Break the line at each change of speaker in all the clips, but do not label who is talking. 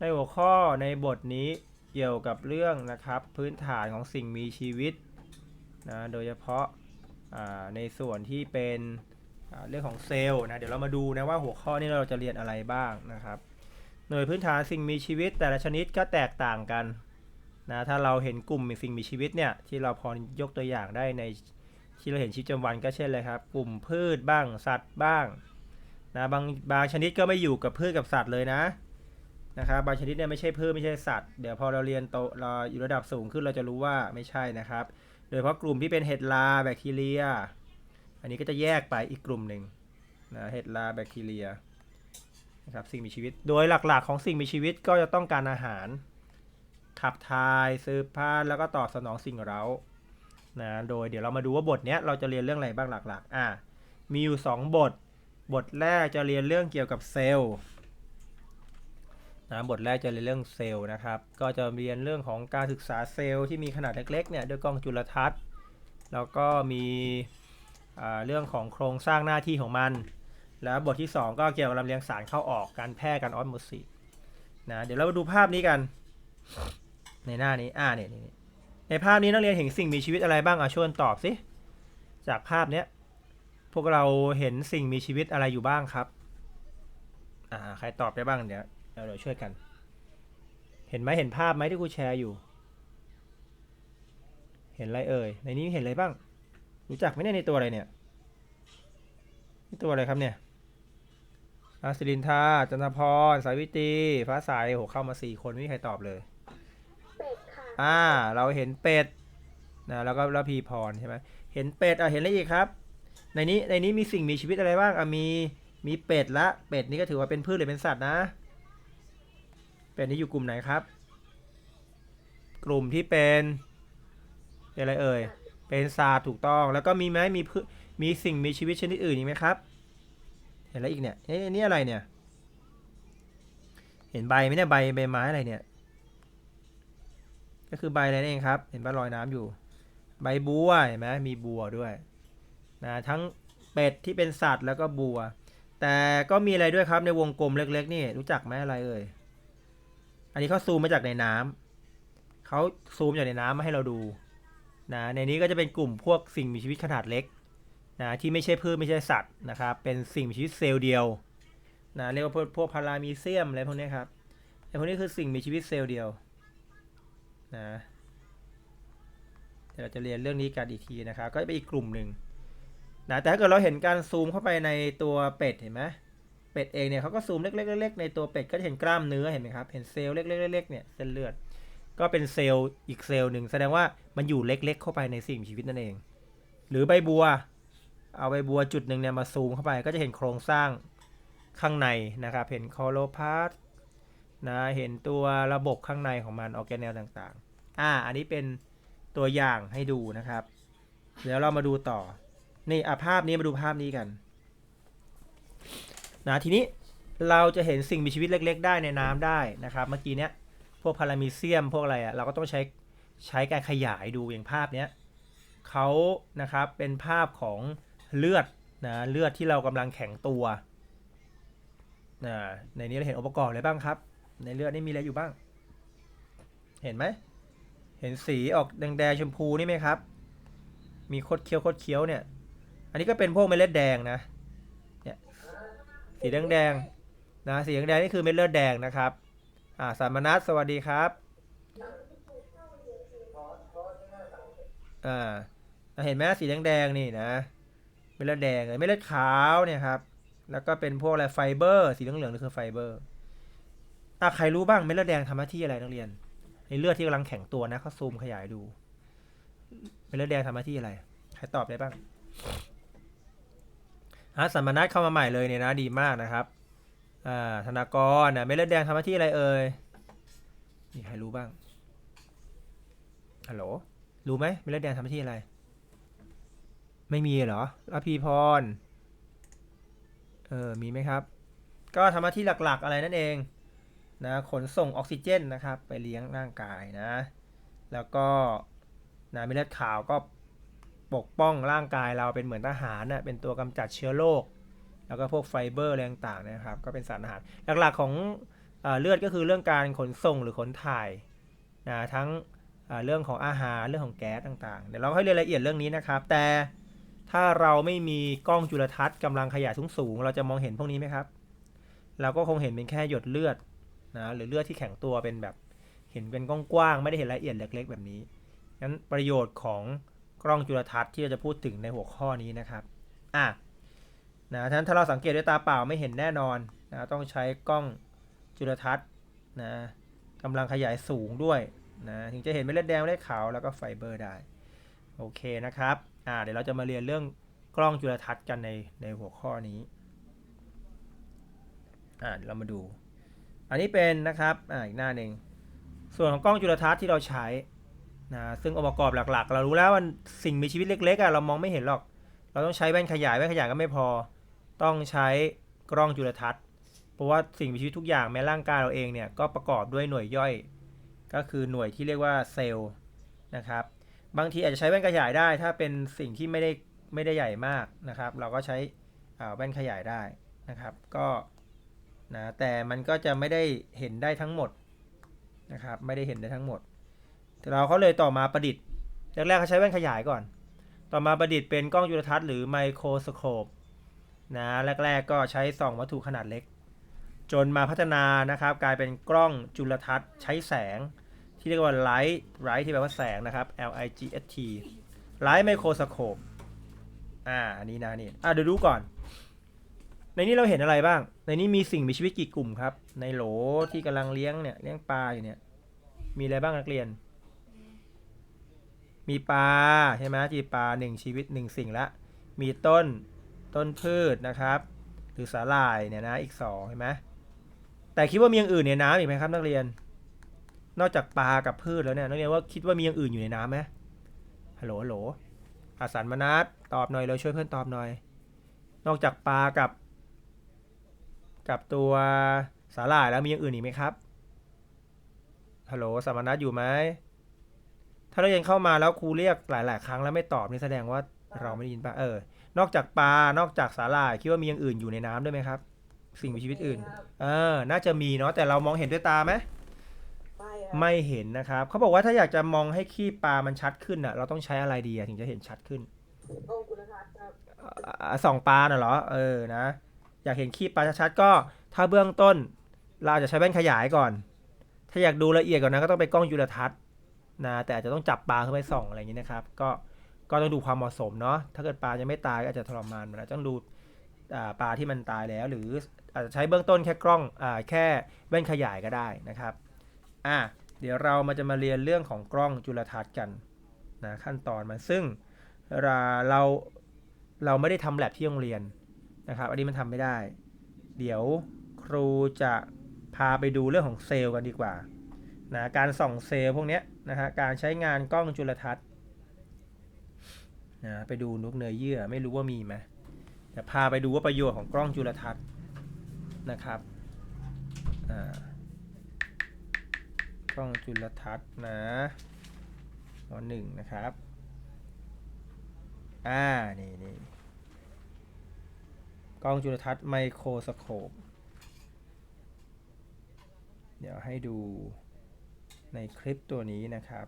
ในหัวข้อในบทนี้เกี่ยวกับเรื่องนะครับพื้นฐานของสิ่งมีชีวิตนะโดยเฉพาะาในส่วนที่เป็นเรื่องของเซลล์นะเดี๋ยวเรามาดูนะว่าหัวข้อนี้เราจะเรียนอะไรบ้างนะครับหน่วยพื้นฐานสิ่งมีชีวิต แต่ละชนิดก็แตกต่างกันนะถ้าเราเห็นกลุ่มสิ่งมีชีวิตเนี่ยที่เราพอยกตัวอย่างได้ในที่เราเห็นชีวิตประจำวันก็เช่นเลยครับ กลุ่มพืชบ้างสัตว์บ้างนะบางบางชนิดก็ไม่อยู่กับพืชกับสัตว์เลยนะ นะครับบางชนิดเนี่ยไม่ใช่พืชไม่ใช่สัตว์เดี๋ยวพอเราเรียนโตเราอยู่ระดับสูงขึ้นเราจะรู้ว่าไม่ใช่นะครับ โดยเฉพาะกลุ่มที่เป็นเห็ดราแบคทีเรีย อันนี้ก็จะแยกไปอีกกลุ่มหนึ่งนะเห็ดราแบคทีเรียนะครับสิ่งมีชีวิต โดยหลักๆของสิ่งมีชีวิตก็จะต้องการอาหาร ขับถ่ายสืบพันธุ์แล้วก็ตอบสนองสิ่งเร้านะโดยเดี๋ยวเรามาดูว่าบทเนี้ยเราจะเรียนเรื่องอะไรบ้างหลักๆอะมีอยู่สองบท บทแรกจะเรียนเรื่องเกี่ยวกับเซลล์ นะบทแรกจะเรียนเรื่องเซลล์นะครับ ก็จะเรียนเรื่องของการศึกษาเซลล์ที่มีขนาดเล็กๆเนี่ยด้วยกล้องจุลทรรศน์ แล้วก็มีเรื่องของโครงสร้างหน้าที่ของมัน แล้วบทที่ 2 ก็เกี่ยวกับลำเลียงสารเข้าออกการแพร่การออสโมซิสนะเดี๋ยวเรามาดูภาพนี้กัน ในหน้านี้อ่าเนี่ยในภาพนี้นักเรียนเห็นสิ่งมีชีวิตอะไรบ้างอะชวยตอบสิจากภาพเนี้ยพวกเราเห็นสิ่งมีชีวิตอะไรอยู่บ้างครับอ่าใครตอบได้บ้างเดี๋ยว เดี๋ยวเราช่วยกัน เห็นไหมเห็นภาพไหมที่ครูแชร์อยู่ เห็นอะไรเอ่ย ในนี้เห็นอะไรบ้าง รู้จักไหมเนี่ยในตัวอะไรเนี่ยนี่ตัวอะไรครับเนี่ย อาสิรินทาจันทพร สายวิตรี ฟ้าใสโหเข้ามาสี่คนไม่มีใครตอบเลย
เป็ดค่ะ
อ่า เราเห็นเป็ดนะแล้วก็แล้วพีพรใช่ไหมเห็นเป็ดอะเห็นอะไรอีกครับ ในนี้ในนี้มีสิ่งมีชีวิตอะไรบ้างอะมีมีเป็ดละ เป็ดนี่ก็ถือว่าเป็นพืชหรือเป็นสัตว์นะ เป็ดนี่อยู่กลุ่มไหนครับ กลุ่มที่เป็นเป็นอะไรเอ่ย เป็นสัตว์ถูกต้อง แล้วก็มีไหมมีพืมีสิ่งมีชีวิตชนิดอื่นอีกไหมครับ เห็นอะไรอีกเนี่ยเอ๊ะนี่อะไรเนี่ย เห็นใบไหมเนี่ยใบใบไม้อะไรเนี่ย ก็คือใบอะไรนั่นเองครับ เห็นปะรอยน้ำอยู่ ใบบัวเห็นไหมมีบัวด้วยนะทั้งเป็ดที่เป็นสัตว์แล้วก็บัว แต่ก็มีอะไรด้วยครับในวงกลมเล็ก ๆ นี่รู้จักไหมอะไรเอ่ย อันนี้เขาซูมมาจากในน้ำเขาซูมจากในน้ำมาให้เราดูนะในนี้ก็จะเป็นกลุ่มพวกสิ่งมีชีวิตขนาดเล็กนะที่ไม่ใช่พืชไม่ใช่สัตว์นะครับเป็นสิ่งมีชีวิตเซลล์เดียวนะเรียกว่าพวกพวกพารามีเซียมอะไรพวกนี้ครับไอ้พวกนี้คือสิ่งมีชีวิตเซลล์เดียวนะเดี๋ยวเราจะเรียนเรื่องนี้กันอีกทีนะครับก็จะเป็นอีกกลุ่มหนึ่งนะแต่ถ้าเกิดเราเห็นการซูมเข้าไปในตัวเป็ดเห็นไหม เป็ดเองเนี่ยเขาก็ซูมเล็กๆๆในตัวเป็ดก็จะเห็นกล้ามเนื้อเห็นไหมครับ เห็นเซลล์เล็กๆๆเนี่ยเส้นเลือด ก็เป็นเซลล์อีกเซลล์หนึ่งแสดงว่ามันอยู่เล็ก ๆ เข้าไปในสิ่งมีชีวิตนั่นเอง หรือใบบัว เอาใบบัวจุดหนึ่งเนี่ยมาซูมเข้าไปก็จะเห็นโครงสร้างข้างในนะครับ เห็นคอโลพาสนะเห็นตัวระบบข้างในของมันออแกเนลต่างๆ อ่า อันนี้เป็นตัวอย่างให้ดูนะครับ เดี๋ยวเรามาดูต่อ นี่อะภาพนี้มาดูภาพนี้กัน นะทีนี้เราจะเห็นสิ่งมีชีวิตเล็ก ๆ ได้ในน้ำได้นะครับเมื่อกี้เนี้ยพวกพารามีเซียมพวกอะไรอะ่ะเราก็ต้องใช้ใช้การขยายดูอย่างภาพเนี้ยเขานะครับเป็นภาพของเลือดนะเลือดที่เรากำลังแข็งตัวนะในนี้เราเห็นองค์ประกอบอะไรบ้างครับ ในเลือดนี่มีอะไรอยู่บ้าง เห็นไหมเห็นสีออกแดงๆชมพูนี่ไหมครับ มีคดเคี้ยวคดเคี้ยวเนี่ย อันนี้ก็เป็นพวกเม็ดเลือดแดงนะ สีแดงๆนะสีแดงๆนี่คือเม็ดเลือดแดงนะครับอ่าสามนัสสวัสดีครับอ่าเห็นไหมสีแดงๆนี่นะเม็ดเลือดแดงเลยเม็ดเลือดขาวเนี่ยครับแล้วก็เป็นพวกอะไรไฟเบอร์สีเหลืองๆนี่คือไฟเบอร์อะใครรู้บ้างเม็ดเลือดแดงทำหน้าที่อะไรนักเรียนในเลือดที่กำลังแข็งตัวนะเขาซูมขยายดูเม็ดเลือดแดงทำหน้าที่อะไรใครตอบได้บ้าง ฮะสัมมนัสเข้ามาใหม่เลยเนี่ยนะดีมากนะครับอ่าธนากรนะเม็ดเลือดแดงทำหน้าที่อะไรเอ่ยมีใครรู้บ้างฮัลโหลรู้ไหมเม็ดเลือดแดงทำหน้าที่อะไร ไม่มีเหรออภีพรเออมีไหมครับ ก็ทำหน้าที่หลักๆอะไรนั่นเองนะขนส่งออกซิเจนนะครับ ไปเลี้ยงร่างกายนะ แล้วก็นะเม็ดเลือดขาวก็ ปกป้องร่างกายเราเป็นเหมือนทหารนะเป็นตัวกำจัดเชื้อโรคแล้วก็พวกไฟเบอร์อะไรต่างๆนะครับ ก็เป็นสารอาหาร หลักๆของอ่าเลือดก็คือเรื่องการขนส่งหรือขนถ่ายนะทั้งเรื่องของอาหารเรื่องของแก๊สต่างๆ เดี๋ยวเราให้เรียนรายละเอียดเรื่องนี้นะครับ แต่ถ้าเราไม่มีกล้องจุลทรรศน์กำลังขยายสูงๆเราจะมองเห็นพวกนี้ไหมครับ เราก็คงเห็นเป็นแค่หยดเลือดนะหรือเลือดที่แข็งตัวเป็นแบบเห็นเป็นกว้างๆไม่ได้เห็นรายละเอียดเล็ก ๆ แบบนี้งั้นประโยชน์ของ กล้องจุลทรรศน์ที่เราจะพูดถึงในหัวข้อนี้นะครับอะนะฉะนั้นถ้าเราสังเกตด้วยตาเปล่าไม่เห็นแน่นอนนะต้องใช้กล้องจุลทรรศน์นะกำลังขยายสูงด้วยนะถึงจะเห็นเม็ดเลือดแดงเม็ดเลือดขาวแล้วก็ไฟเบอร์ได้โอเคนะครับอ่าเดี๋ยวเราจะมาเรียนเรื่องกล้องจุลทรรศน์กันในในหัวข้อนี้อ่าเดี๋ยวเรามาดู อันนี้เป็นนะครับอ่าอีกหน้าหนึ่งส่วนของกล้องจุลทรรศน์ที่เราใช้ นะซึ่งองค์ประกอบหลักๆ เรารู้แล้วว่าสิ่งมีชีวิตเล็กๆอะเรามองไม่เห็นหรอก เราต้องใช้แว่นขยายแว่นขยายก็ไม่พอ ต้องใช้กล้องจุลทรรศน์ เพราะว่าสิ่งมีชีวิตทุกอย่างแม้ร่างกายเราเองเนี่ยก็ประกอบด้วยหน่วยย่อย ก็คือหน่วยที่เรียกว่าเซลล์นะครับ บางทีอาจจะใช้แว่นขยายได้ถ้าเป็นสิ่งที่ไม่ได้ไม่ได้ใหญ่มากนะครับ เราก็ใช้แว่นขยายได้นะครับ ก็นะแต่มันก็จะไม่ได้เห็นได้ทั้งหมดนะครับ ไม่ได้เห็นได้ทั้งหมด เราเขาเลยต่อมาประดิษฐ์แรกๆเขาใช้แว่นขยายก่อน ต่อมาประดิษฐ์เป็นกล้องจุลทรรศน์หรือไมโครสโคปนะแรกๆก็ใช้ส่องวัตถุขนาดเล็ก จนมาพัฒนานะครับ กลายเป็นกล้องจุลทรรศน์ใช้แสง ที่เรียกว่าไลท์ไลท์ที่แปลว่าแสงนะครับ L I G S T ไลท์ไมโครสโคปอ่าอันนี้นะนี่อะเดี๋ยวดูก่อน ในนี้เราเห็นอะไรบ้าง ในนี้มีสิ่งมีชีวิตกี่กลุ่มครับ ในโหลที่กำลังเลี้ยงเนี่ยเลี้ยงปลาอยู่เนี่ยมีอะไรบ้างนักเรียน มีปลาใช่ไหมจีปลาหนึ่งชีวิตหนึ่งสิ่งละ มีต้นต้นพืชนะครับ หรือสาหร่ายเนี่ยนะอีกสองเห็นไหมแต่คิดว่ามีอย่างอื่นในน้ำอีกไหมครับนักเรียน นอกจากปลากับพืชแล้วเนี่ยนักเรียนว่าคิดว่ามีอย่างอื่นอยู่ในน้ำไหมฮัลโหลฮัลโหลอาสันมนัสตอบหน่อยเราช่วยเพื่อนตอบหน่อย นอกจากปลากับ กับตัวสาหร่ายแล้วมีอย่างอื่นอีกไหมครับฮัลโหลสามนัทอยู่ไหม ถ้าเรายังเข้ามาแล้วครูเรียกหลาย ๆ ครั้งแล้วไม่ตอบนี่แสดงว่าเราไม่ได้ยินปะเออ นอกจากปลานอกจากสาหร่ายคิดว่ามีอย่างอื่นอยู่ในน้ำด้วยไหมครับ สิ่งมีชีวิตอื่น เออ น่าจะมีเนาะแต่เรามองเห็นด้วยตาไหม
ไม่ครับ
ไม่เห็นนะครับเขาบอกว่าถ้าอยากจะมองให้ขี้ปลามันชัดขึ้นอะ เราต้องใช้อะไรดีอะถึงจะเห็นชัดขึ้น
กล้องคุณทัศน์ครับ
อ่าส่องปลาน่ะเหรอเออนะอยากเห็นขี้ปลาชัดๆก็ ถ้าเบื้องต้น เราอาจจะใช้แว่นขยายก่อน ถ้าอยากดูละเอียดกว่านั้นก็ต้องไปกล้องจุลทรรศน์ นะแต่อาจจะต้องจับปลาเข้าไปส่องอะไรอย่างนี้นะครับ ก็ก็ต้องดูความเหมาะสมเนาะถ้าเกิดปลายังไม่ตายก็อาจจะทรมานมันอาจจะต้องดูปลาที่มันตายแล้ว หรืออาจจะใช้เบื้องต้นแค่กล้องอแค่แว่นขยายก็ได้นะครับอะเดี๋ยวเรามาจะมาเรียนเรื่องของกล้องจุลทรรศน์กันนะขั้นตอนมันซึ่งเราเราเราไม่ได้ทำแลบที่โรงเรียนนะครับอันนี้มันทำไม่ได้ เดี๋ยวครูจะพาไปดูเรื่องของเซลล์กันดีกว่านะการส่องเซลล์พวกเนี้ย นะฮะการใช้งานกล้องจุลทรรศน์นะไปดูนกเนื้อเยื่อไม่รู้ว่ามีไหมเดี๋ยวพาไปดูว่าประโยชน์ของกล้องจุลทรรศน์นะครับกล้องจุลทรรศน์นะข้อหนึ่งนะครับอ่านี่นี่กล้องจุลทรรศน์ไมโครสโคปเดี๋ยวให้ดู ในคลิปตัวนี้นะครับ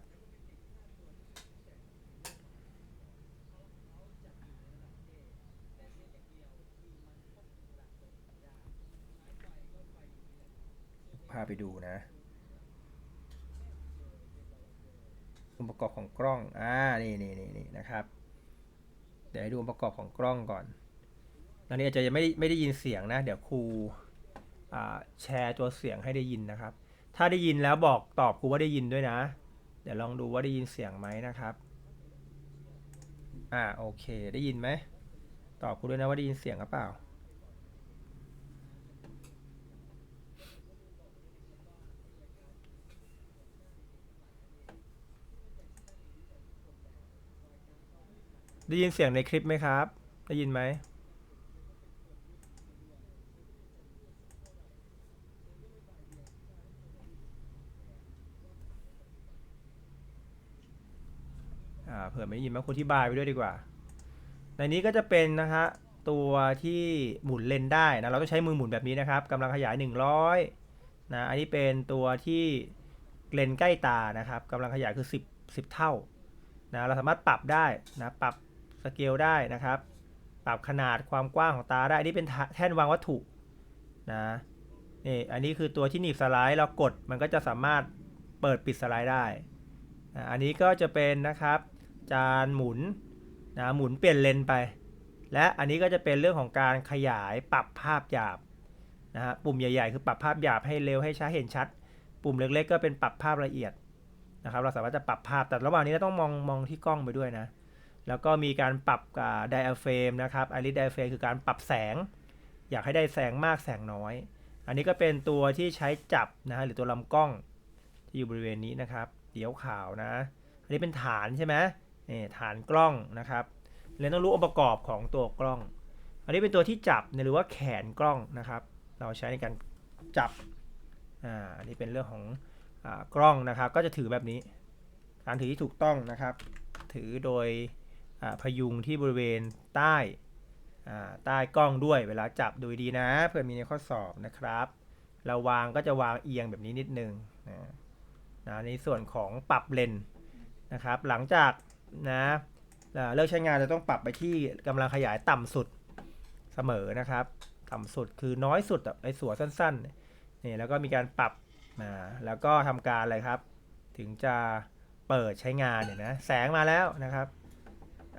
พาไปดูนะองค์ประกอบของกล้อง อ่า นี่นี่นี่นี่นะครับ เดี๋ยวให้ดูองค์ประกอบของกล้องก่อน ตอนนี้อาจจะยังไม่ได้ไม่ได้ยินเสียงนะ เดี๋ยวครูอ่าแชร์ตัวเสียงให้ได้ยินนะครับ ถ้าได้ยินแล้วบอกตอบครูว่าได้ยินด้วยนะ เดี๋ยวลองดูว่าได้ยินเสียงไหมนะครับ อ่าโอเค ได้ยินไหม ตอบครูด้วยนะว่าได้ยินเสียงหรือเปล่า ได้ยินเสียงในคลิปไหมครับ ได้ยินไหม ผื่อไม่ได้ยินมาคุณที่บายไปด้วยดีกว่า ในนี้ก็จะเป็นนะฮะตัวที่หมุนเลนได้นะเราต้องใช้มือหมุนแบบนี้นะครับกำลังขยาย 100นะอันนี้เป็นตัวที่เลนใกล้ตานะครับกำลังขยายคือ 10 10 เท่านะเราสามารถปรับได้นะปรับสเกลได้นะครับ ปรับขนาดความกว้างของตาได้อันนี้เป็นแท่นวางวัตถุนะนี่อันนี้คือตัวที่หนีบสไลด์เรากดมันก็จะสามารถเปิดปิดสไลด์ได้นะอันนี้ก็จะเป็นนะครับ จานหมุนนะหมุนเปลี่ยนเลนไป และอันนี้ก็จะเป็นเรื่องของการขยายปรับภาพหยาบนะฮะปุ่มใหญ่ๆ คือปรับภาพหยาบให้เร็วให้ช้าเห็นชัด ปุ่มเล็กๆ ก็เป็นปรับภาพละเอียดนะครับเราสามารถจะปรับภาพแต่ระหว่างนี้เราต้องมองมองที่กล้องไปด้วยนะแล้วก็มีการปรับไดอะเฟรมนะครับไอริสไดอะเฟรมคือการปรับแสง อยากให้ได้แสงมากแสงน้อย อันนี้ก็เป็นตัวที่ใช้จับนะฮะหรือตัวลำกล้องที่อยู่บริเวณนี้นะครับเดี๋ยวขาวนะ อันนี้เป็นฐานใช่ไหม นี่ฐานกล้องนะครับเราต้องรู้องค์ประกอบของตัวกล้อง อันนี้เป็นตัวที่จับหรือว่าแขนกล้องนะครับ เราใช้ในการจับอ่าอันนี้เป็นเรื่องของอากล้องนะครับ ก็จะถือแบบนี้ การถือที่ถูกต้องนะครับ ถือโดยอ่าพยุงที่บริเวณใต้อ่าใต้กล้องด้วยเวลาจับดูดีนะ เพื่อมีในข้อสอบนะครับ เราวางก็จะวางเอียงแบบนี้นิดนึงนะนะในส่วนของปรับเลนส์นะครับ หลังจาก นะเลิกใช้งานจะต้องปรับไปที่กำลังขยายต่ำสุดเสมอนะครับ ต่ำสุดคือน้อยสุดอะไอ้ส่วนสั้นๆนี่แล้วก็มีการปรับมาแล้วก็ทำการอะไรครับ ถึงจะเปิดใช้งานเนี่ยนะแสงมาแล้วนะครับ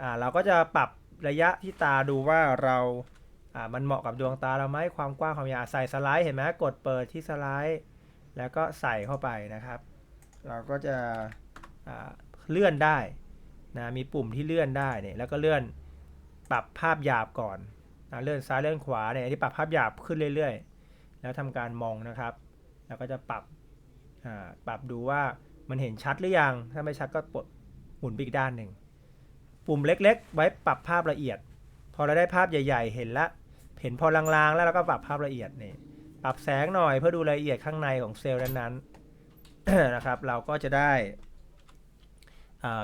อ่าเราก็จะปรับระยะที่ตาดูว่าเราอ่ามันเหมาะกับดวงตาเราไหมความกว้างความยาวใส่สไลด์เห็นไหมกดเปิดที่สไลด์ แล้วก็ใส่เข้าไปนะครับ เราก็จะอ่าเลื่อนได้ นะมีปุ่มที่เลื่อนได้เนี่ยแล้วก็เลื่อนปรับภาพหยาบก่อนนะเลื่อนซ้ายเลื่อนขวาเนี่ยอันนี้ปรับภาพหยาบขึ้นเรื่อยๆ แล้วทำการมองนะครับ แล้วก็จะปรับปรับดูว่ามันเห็นชัดหรือยัง ถ้าไม่ชัดก็ปลดหมุนไปอีกด้านหนึ่ง ปุ่มเล็กๆ ไว้ปรับภาพละเอียด พอเราได้ภาพใหญ่ ๆ เห็นละ เห็นพอลางๆ แล้วเราก็ปรับภาพละเอียดนี่ ปรับแสงหน่อยเพื่อดูรายละเอียดข้างในของเซลล์นั้นๆนะครับ เราก็จะได้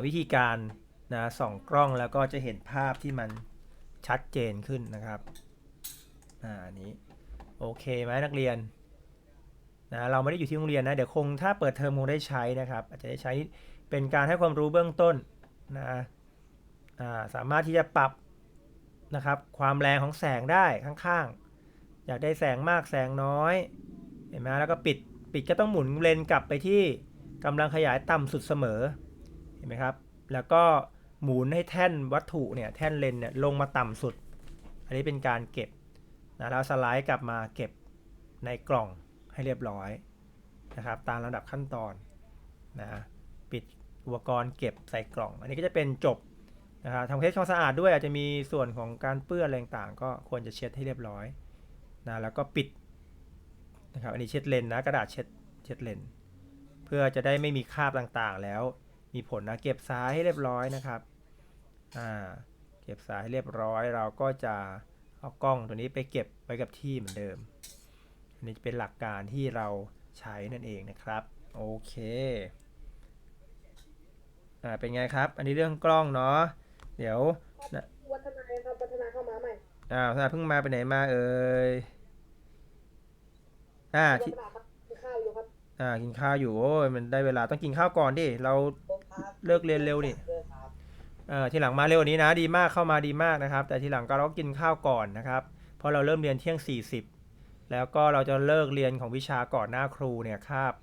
วิธีการ นะส่องกล้องแล้วก็จะเห็นภาพที่มันชัดเจนขึ้นนะครับอ่าอันนี้โอเคไหมนักเรียนนะเราไม่ได้อยู่ที่โรงเรียนนะเดี๋ยวคงถ้าเปิดเทอมคงได้ใช้นะครับ อาจจะได้ใช้เป็นการให้ความรู้เบื้องต้นนะาสามารถที่จะปรับนะครับความแรงของแสงได้ข้างๆ อยากได้แสงมากแสงน้อยเห็นไหมแล้วก็ปิดปิดก็ต้องหมุนเลนกลับไปที่กำลังขยายต่ำสุดเสมอเห็นไหมครับ แล้วก็ หมุนให้แท่นวัตถุเนี่ยแท่นเลนเนี่ยลงมาต่ำสุด อันนี้เป็นการเก็บนะแล้วสไลด์กลับมาเก็บในกล่องให้เรียบร้อยนะครับตามลำดับขั้นตอนนะปิดอุปกรณ์เก็บใส่กล่อง อันนี้ก็จะเป็นจบนะครับทำเคสความสะอาดด้วยอาจจะมีส่วนของการเปื้อนอะไรต่างก็ควรจะเช็ดให้เรียบร้อยนะแล้วก็ปิดนะครับอันนี้เช็ดเลนนะกระดาษเช็ดเช็ดเลนเพื่อจะได้ไม่มีคราบต่างๆแล้ว มีผลนะเก็บสายให้เรียบร้อยนะครับอ่าเก็บสายให้เรียบร้อยเราก็จะเอากล้องตัวนี้ไปเก็บไว้กับที่เหมือนเดิมอันนี้จะเป็นหลักการที่เราใช้นั่นเองนะครับโอเคอ่าเป็นไงครับ อันนี้เรื่องกล้องเนาะเดี๋ยว
วัฒนาครับวัฒนาเข้ามาใหม่
อ้าวถ้าเพิ่งมาไปไหนมาเอ่ยอ่า
วั
ที่
ฒนาครับกินข้าวอยู่ครับ
อ่ากินข้าวอยู่โอ้ยมันได้เวลาต้องกินข้าวก่อนดิเรา เลิกเรียนเร็วนี่
เลยครับ
เออทีหลังมาเร็วกว่านี้นะ ดีมากเข้ามาดีมากนะครับ แต่ทีหลังก็เราก็กินข้าวก่อนนะครับเพราะเราเริ่มเรียนเที่ยง 40 แล้วก็เราจะเลิกเรียนของวิชาก่อนหน้าครูเนี่ยคาบ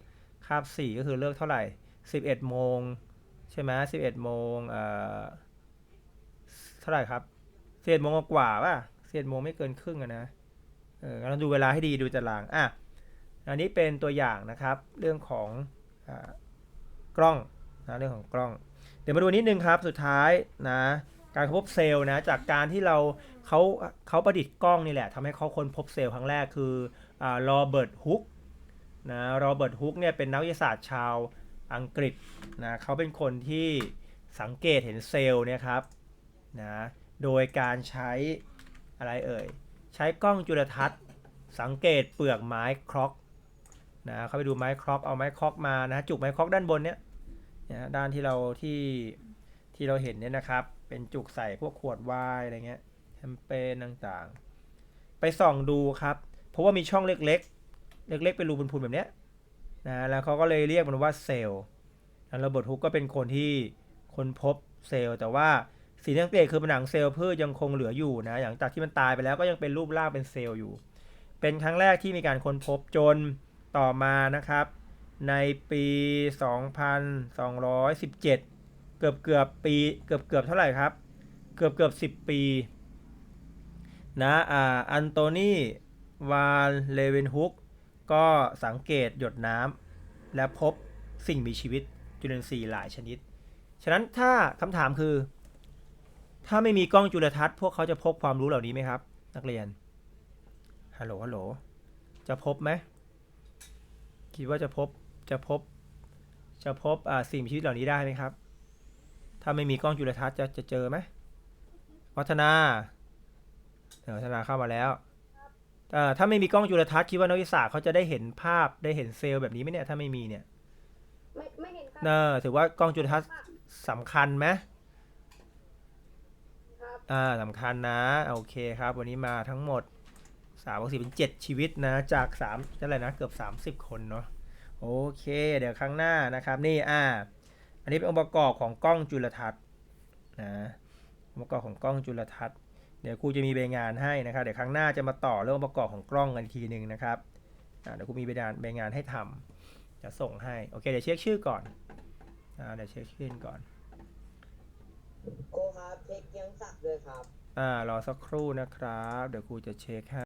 คาบ4ก็คือเลิกเท่าไหร่ 11โมงใช่ไหม11โมงเอ่อเท่าไหร่ครับ11โมงกว่าๆป่ะ11โมงไม่เกินครึ่งอะนะเออเราดูเวลาให้ดีดูตารางอะอันนี้เป็นตัวอย่างนะครับ เรื่องของอากล้อง นะเรื่องของกล้อง เดี๋ยวมาดูนิดนึงครับสุดท้ายนะการค้นพบเซลล์นะจากการที่เราเขาเขาประดิษฐ์กล้องนี่แหละทำให้เขาค้นพบเซลล์ครั้งแรกคือโรเบิร์ตฮุกนะโรเบิร์ตฮุกเนี่ยเป็นนักวิทยาศาสตร์ชาวอังกฤษนะเขาเป็นคนที่สังเกตเห็นเซลล์เนี่ยครับนะโดยการใช้อะไรเอ่ย ใช้กล้องจุลทรรศน์ สังเกตเปลือกไม้ครอกนะเขาไปดูไม้ครอกเอาไม้ครอกมานะจุกไม้ครอกด้านบนเนี้ย นะด้านที่เราที่ที่เราเห็นเนี่ยนะครับ เป็นจุกใส่พวกขวดไวน์อะไรเงี้ยแชมเปญต่างๆ ไปส่องดูครับ เพราะว่ามีช่องเล็กๆ เล็กๆเป็นรูพุนๆแบบเนี้ยนะแล้วเขาก็เลยเรียกมันว่าเซลล์แล้วโรเบิร์ตฮุกก็เป็นคนที่ค้นพบเซลล์ แต่ว่าสิ่งที่สังเกตคือผนังเซลล์พืชยังคงเหลืออยู่นะหลังจากที่มันตายไปแล้วก็ยังเป็นรูปร่างเป็นเซลล์อยู่ เป็นครั้งแรกที่มีการค้นพบจนต่อมานะครับ ในปี 2217 เกือบเกือบปีเกือบเกือบเท่าไหร่ครับ เกือบเกือบสิบ10 ปีนะอ่าอันโตนีวานเลเวนฮุกก็สังเกตหยดน้ำและพบสิ่งมีชีวิตจุลินทรีย์หลายชนิด ฉะนั้นถ้าคำถามคือ ถ้าไม่มีกล้องจุลทรรศน์พวกเขาจะพบความรู้เหล่านี้ไหมครับ นักเรียนฮัลโหลฮัลโหลจะพบไหมคิดว่าจะพบ จะพบจะพบอ่าสิ่งมีชีวิตเหล่านี้ได้ไหมครับ ถ้าไม่มีกล้องจุลทรรศน์จะจะเจอไหมวัฒนาเออวัฒนาเข้ามาแล้วเอ่อถ้าไม่มีกล้องจุลทรรศน์คิดว่านักวิทยาศาสตร์เขาจะได้เห็นภาพได้เห็นเซลล์แบบนี้ไหมเนี่ยถ้าไม่มีเนี่ย
ไม่ไม่เห็นครับ
เออถือว่ากล้องจุลทรรศน์สำคัญไหม
ครับ
อ่าสำคัญนะโอเคครับ วันนี้มาทั้งหมดสามสี่เป็นเจ็ดชีวิตนะ จากสามเท่าไหร่นะ เกือบสามสิบคนเนาะ โอเค เดี๋ยวครั้งหน้านะครับนี่อ่า อันนี้เป็นองค์ประกอบของกล้องจุลทรรศน์นะองค์ประกอบของกล้องจุลทรรศน์เดี๋ยวครูจะมีใบงานให้นะครับ เดี๋ยวครั้งหน้าจะมาต่อเรื่ององค์ประกอบของกล้องกันอีกทีหนึ่งนะครับอ่าเดี๋ยวครูมีใบงานใบงานให้ทำจะส่งให้โอเคเดี๋ยวเช็คชื่อก่อนอ่าเดี๋ยวเช็คชื่อก่อน
โครูครับเช็คเกียงศักดิ์ด้วยครับ
อ่ารอสักครู่นะครับ เดี๋ยวครูจะเช็คให้